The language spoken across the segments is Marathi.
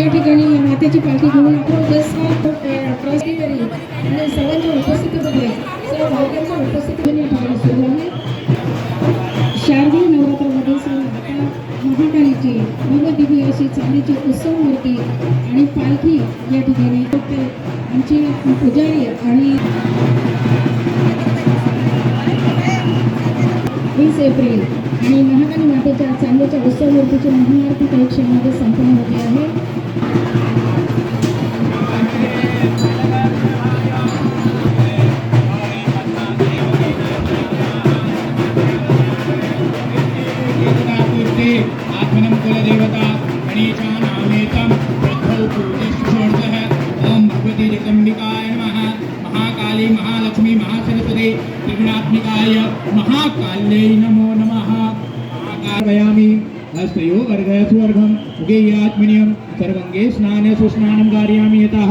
या ठिकाणी मातेची पालखी घेऊन ट्रस्टीवरी आणि सर्वांच्या उपस्थितीमध्ये सर्व भाविकांच्या उपस्थितीने पाहायला सुरू आहे. शारदीय नवरात्रामध्ये सर्व आता महाकालीची भव्य अशी चांदीची उत्सव मूर्ती आणि पालखी या ठिकाणी ते आमची पुजारी आणि वीस एप्रिल आणि महाकाली मातेच्या चांदीच्या उत्सव मूर्तीची महाआरती परीक्षेमध्ये क्षणामध्ये देवता कुलदेवता गणेशानामेतं प्रथौ पूजिष्ठोर्धः ओम भगवती जगदम्बिकाय नमः। महाकाली महालक्ष्मी महासरस्वती त्रिगुणात्मिकाय महाकाल्यै नमो नमः। महाकालयामि हस्तयो वर्गः सुवर्गम् उगेयात्मन्यं सर्वङ्गे स्नान स्नानं कारयामि यतः।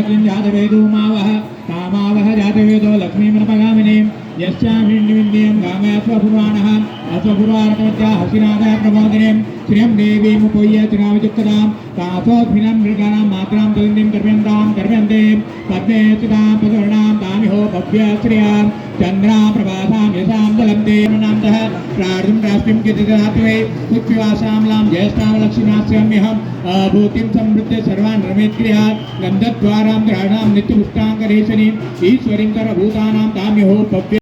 चन्द्रामलक्ष्मीं जातवेदो मावः कामावः जातवेदो लक्ष्मीमनपगामिनीं यस्यामिन्निविन्द्यं गामस्वपुराणः अस्वपुराणमध्या हसिनाथः प्रमोदिनीं श्रियं देवीमुपय्य चिराविजुक्तदां तासोऽभिनं मृगाणां मात्रां तुलिन्दिं कर्म्यन्तां कर्म्यन्ते पद्मे स्थितां पदवर्णां तामिहो भव्य श्रियां चन्द्रां प्रभासां यशां दलन्ते नामतः प्रार्थं राष्ट्रिं कितिदात्वे पुष्पिवासां लां ज्येष्ठां लक्ष्मीनास्याम्यहम् भूतिं समृद्ध सर्वान् रमेत्क्रियात् गन्धद्वारां ग्रहाणां नित्यपुष्टाङ्करेशनीम् ईश्वरीं करभूतानां ताम्यहो भव्य